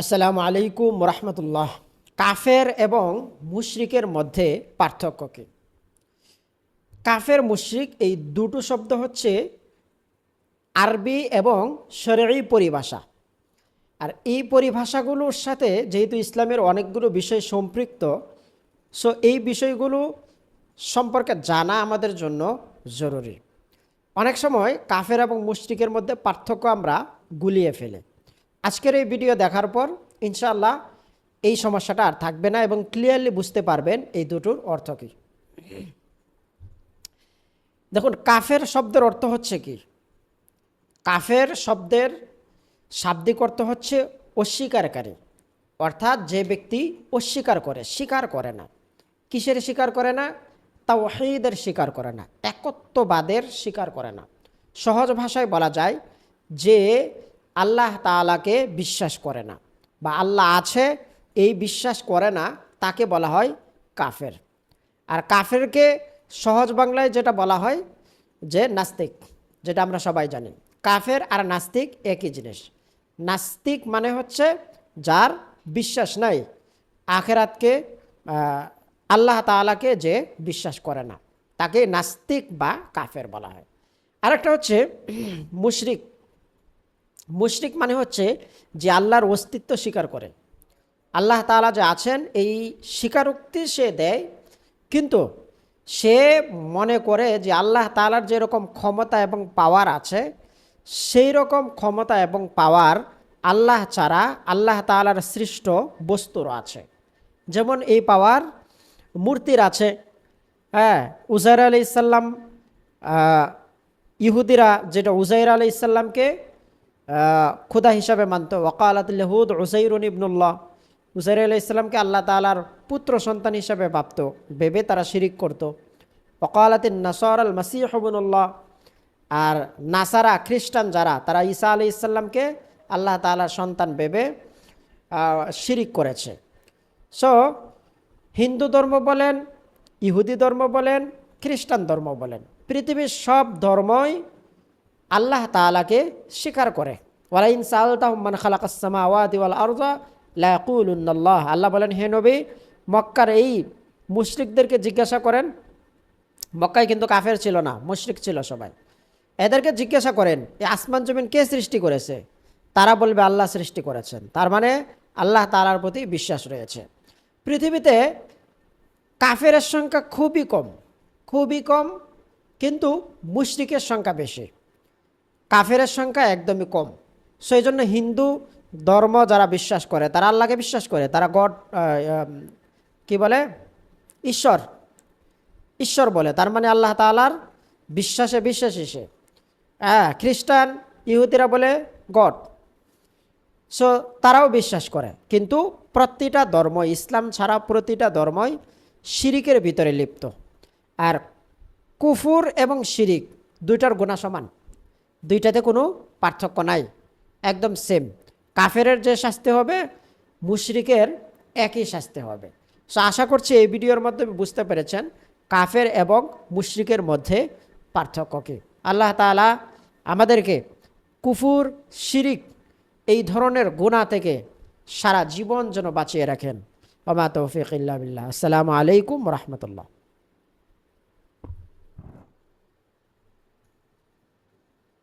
আসসালামু আলাইকুম রহমতুল্লাহ কাফের এবং মুশরিকের মধ্যে পার্থক্য কী? কাফের মুশরিক এই দুটো শব্দ হচ্ছে আরবি এবং শরী পরিভাষা। আর এই পরিভাষাগুলোর সাথে যেহেতু ইসলামের অনেকগুলো বিষয় সম্পৃক্ত, সো এই বিষয়গুলো সম্পর্কে জানা আমাদের জন্য জরুরি। অনেক সময় কাফের এবং মুশরিকের মধ্যে পার্থক্য আমরা গুলিয়ে ফেলে। আজকের এই ভিডিও দেখার পর ইনশাল্লাহ এই সমস্যাটা আর থাকবে না এবং ক্লিয়ারলি বুঝতে পারবেন এই দুটোর অর্থ কী। দেখুন, কাফের শব্দের অর্থ হচ্ছে কি? কাফের শব্দের শাব্দিক অর্থ হচ্ছে অস্বীকারী। অর্থাৎ যে ব্যক্তি অস্বীকার করে, স্বীকার করে না। কিসের স্বীকার করে না? তা ওহিদের স্বীকার করে না। একত্ববাদের স্বীকার করে না। সহজ ভাষায় বলা যায় যে আল্লাহ তালাকে বিশ্বাস করে না বা আল্লাহ আছে, এই বিশ্বাস করে না, তাকে বলা হয় কাফের। আর কাফেরকে সহজ বাংলায় যেটা বলা হয় যে নাস্তিক, যেটা আমরা সবাই জানি। কাফের আর নাস্তিক একই জিনিস। নাস্তিক মানে হচ্ছে যার বিশ্বাস নাই, আখেরাতকে আল্লাহ তালাকে যে বিশ্বাস করে না, তাকে নাস্তিক বা কাফের বলা হয়। আরেকটা হচ্ছে মুশরিক। মুশরিক মানে হচ্ছে যে আল্লাহর অস্তিত্ব স্বীকার করে আল্লাহ তালা যে আছেন, এই স্বীকারোক্তি সে দেয়, কিন্তু সে মনে করে যে আল্লাহ তালার যেরকম ক্ষমতা এবং পাওয়ার আছে সেই রকম ক্ষমতা এবং পাওয়ার আল্লাহ ছাড়া আল্লাহ তালার সৃষ্ট বস্তুর আছে। যেমন এই পাওয়ার মূর্তির আছে। হ্যাঁ উজাইর আলি ইসাল্লাম ইহুদিরা, যেটা উজাইর আলি ইসাল্লামকে খুদা হিসাবে মানত। ওকালাতহুদ উসাইরুন ইবনুল্লাহ। উসাইর আলি ইসলামকে আল্লাহ তালার পুত্র সন্তান হিসাবে ভাবত, ভেবে তারা শিরিক করত। ওকালাতিন নাসর আল মাসিহবনুল্লাহ আর নাসারা, খ্রিস্টান যারা, তারা ঈসা আলি ইসাল্লামকে আল্লাহ তালার সন্তান ভেবে শিরিক করেছে। সো হিন্দু ধর্ম বলেন, ইহুদি ধর্ম বলেন, খ্রিস্টান ধর্ম বলেন, পৃথিবীর সব ধর্মই আল্লাহ তালাকে স্বীকার করে। ওয়ালাইন সালতাহমান খালাকাসমা ওয়াল আরজা লাকুল্লাহ আল্লাহ বলেন, হে নবী, মক্কার এই মুশরিকদেরকে জিজ্ঞাসা করেন, মক্কায় কিন্তু কাফের ছিল না, মুশরিক ছিল সবাই। এদেরকে জিজ্ঞাসা করেন এই আসমান জমিন কে সৃষ্টি করেছে? তারা বলবে, আল্লাহ সৃষ্টি করেছেন। তার মানে আল্লাহ তালার প্রতি বিশ্বাস রয়েছে। পৃথিবীতে কাফের সংখ্যা খুবই কম খুবই কম, কিন্তু মুশরিকের সংখ্যা বেশি। কাফের সংখ্যা একদমই কম। সেই জন্য হিন্দু ধর্ম যারা বিশ্বাস করে, তারা আল্লাহকে বিশ্বাস করে, তারা গড কি বলে? ঈশ্বর। ঈশ্বর বলে, তার মানে আল্লাহ তালার বিশ্বাসে বিশ্বাসী সে। হ্যাঁ খ্রিস্টান, ইহুদিরা বলে গড। সো, তারাও বিশ্বাস করে। কিন্তু প্রতিটা ধর্ম, ইসলাম ছাড়া প্রতিটা ধর্মই শিরিকের ভিতরে লিপ্ত। আর কুফুর এবং শিরিক দুইটার গুণা সমান। দুইটাতে কোনো পার্থক্য নাই। একদম সেম কাফেরের যে শাস্তি হবে, মুশরিকের একই শাস্তি হবে। সো আশা করছি এই ভিডিওর মাধ্যমে বুঝতে পেরেছেন, কাফের এবং মুশরিকের মধ্যে পার্থক্য কী। আল্লাহ তালা আমাদেরকে কুফুর, শিরিক এই ধরনের গুণা থেকে সারা জীবন যেন বাঁচিয়ে রাখেন। ওমা তৌফিক ইল্লা আসসালামু আলাইকুম রহমতুল্লাহ।